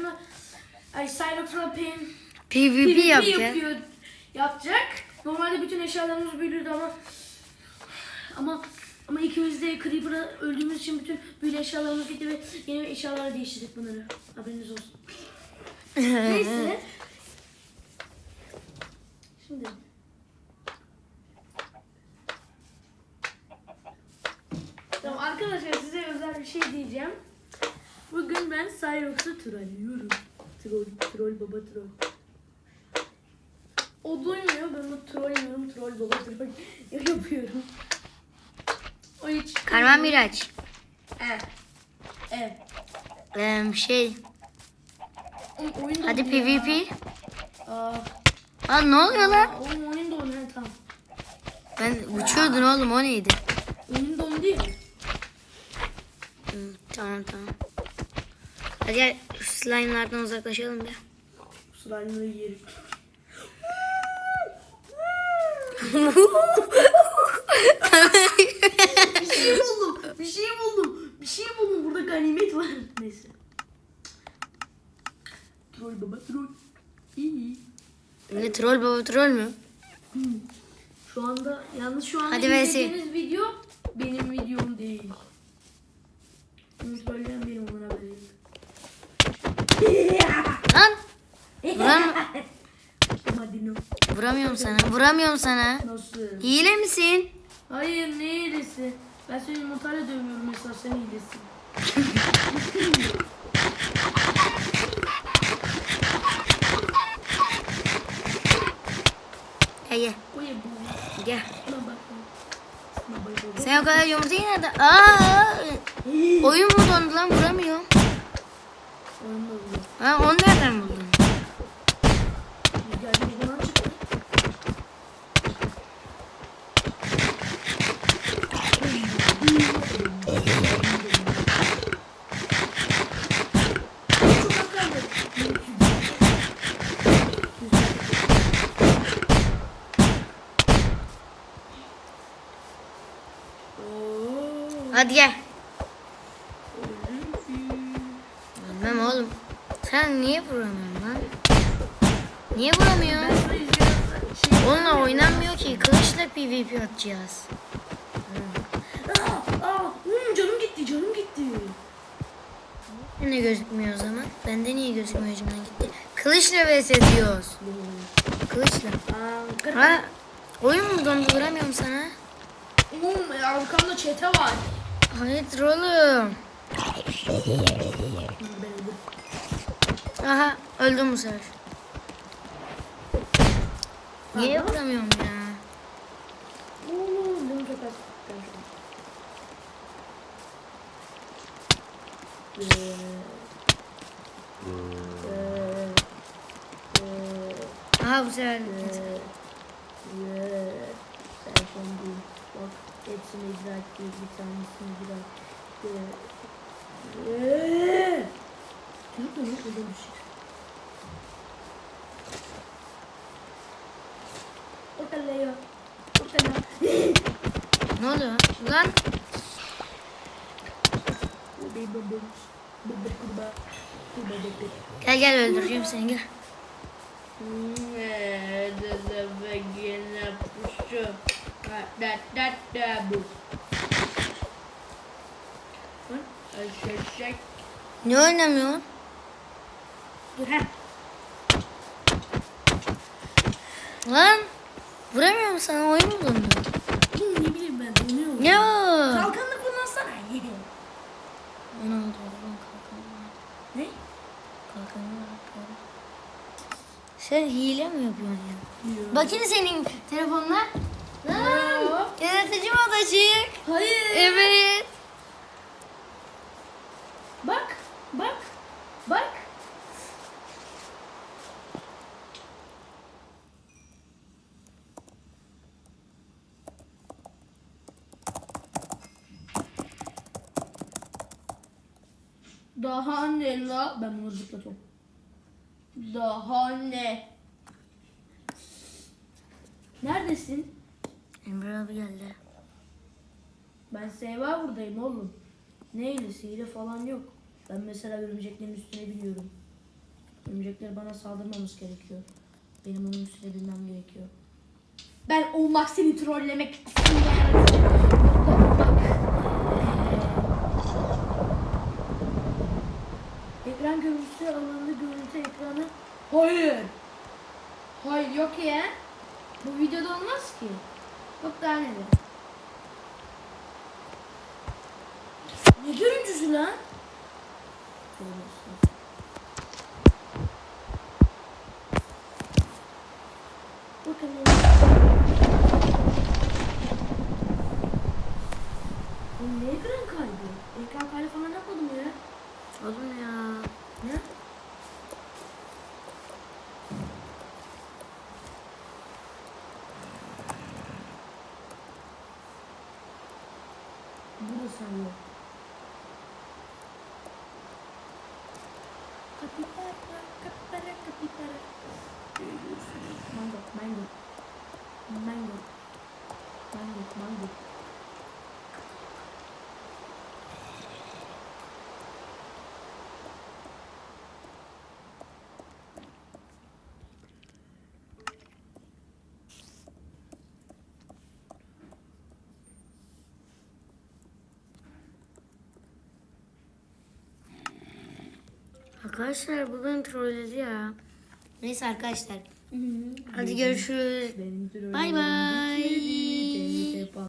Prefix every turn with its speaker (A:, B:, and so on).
A: arkadaşımla ay Cyrox'la pin
B: PvP yapacak.
A: yapıyor, yapacak. Normalde bütün eşyalarımız büyülüydü ama ama ama ikimiz de Creeper'a öldüğümüz için bütün büyülü eşyalarımız gitti ve yeni eşyalara değiştirdik bunları. Haberiniz olsun. Neyse. Şimdi. Tamam arkadaşlar size özel bir şey diyeceğim. Bugün ben Cyrox'u trollüyorum. Troll, troll baba troll. O duymuyor ben onu trollüyorum. Troll baba troll yapıyorum. O hiç...
B: Karman Miraç.
A: Evet. Evet.
B: Ee, şey.
A: Oğlum oyun
B: Hadi
A: donuyor.
B: PvP.
A: Aa,
B: Aa ne oluyor lan?
A: oğlum oyun donuyor tamam.
B: Ben uçuyordun oğlum o neydi?
A: Oyun dondu ya.
B: Hı, tamam tamam. Hadi gel şu slime'lardan uzaklaşalım bir.
A: Slime'ları yerim. bir şey buldum. Bir şey buldum. Bir şey buldum. Burada ganimet var. Neyse. Troll baba troll. İyi.
B: Ne troll baba troll mü?
A: Şu anda yalnız şu anda
B: Hadi
A: izlediğiniz video benim videom değil. Bunu söyleyen benim ona haberim.
B: Lan Vuram
A: Madino.
B: Vuramıyorum sana. Vuramıyorum sana.
A: Nasıl?
B: Hile misin?
A: Hayır ne hilesi? Ben seni yumurtayla dövüyorum mesela sen hilesin.
B: Gel gel.
A: O ya bu.
B: Gel.
A: Buna bak. Buna bak, bak.
B: Sen o kadar yumurtayı nereden? Aa! Oyun mu dondu lan vuramıyorum.
A: Oluyor.
B: Ha onu nereden buldun? Hadi gel. Bilmem oğlum. Sen niye vuramıyorsun lan? Niye vuramıyorsun? Onunla oynanmıyor ki. Kılıçla PvP atacağız.
A: Aa, aa, hmm, canım gitti, canım gitti.
B: Ne gözükmüyor o zaman? Bende niye gözükmüyor ucumdan gitti? Kılıçla vs ediyoruz. Kılıçla.
A: Aa,
B: Ha, oyun mu dondu vuramıyorum sana?
A: Oğlum arkamda çete var.
B: Hayırdır oğlum? Aha öldüm bu sefer. Niye vuramıyorum ya? Aha bu sefer.
A: Sen şimdi bak hepsini icra ettik bir tanesini ettik. Ee. Ya. Ortala.
B: Ne oluyor? Lan
A: Bebek bebek. Bebek kurbağa. Bebek bebek.
B: gel gel öldüreceğim seni gel.
A: Ne de yine Da da da bu.
B: Ne oynamıyorsun?
A: Dur ha.
B: Lan vuramıyorum sana oyun mu dondu?
A: Ne bileyim ben donuyorum.
B: Ne o?
A: Kalkanını kullansana.
B: Ne oldu oğlum kalkan var.
A: Ne?
B: Kalkan var. doğru. Sen hile mi yapıyorsun ya?
A: Yok.
B: Bakayım senin telefonla. Açık.
A: Hayır.
B: Evet.
A: Bak. Bak. Bak. Daha ne la? Ben bunu zıplatıyorum. Daha ne? Neredesin?
B: Emre abi geldi.
A: Ben Seva buradayım oğlum. Ne hile falan yok. Ben mesela örümceklerin üstüne biniyorum. Örümcekler bana saldırmamız gerekiyor. Benim onun üstüne binmem gerekiyor.
C: Ben olmak seni trollemek aslında yaratıcı. Bak.
A: Ekran görüntüsü alanında görüntü ekranı.
C: Hayır. Hayır yok ya. Bu videoda olmaz ki. Bak daha neler.
A: Ne görüntüsü lan? Oğlum ne ekran kaydı? Ekran kaydı falan yapmadım ya.
B: Oğlum ya.
A: Ne? Burası yok.
C: Kapibara, kapibara, kapibara.
A: Mango, mango. Mango. Mango, mango.
B: Arkadaşlar bu beni trolledi ya. Neyse arkadaşlar. Hadi görüşürüz. Bay bay.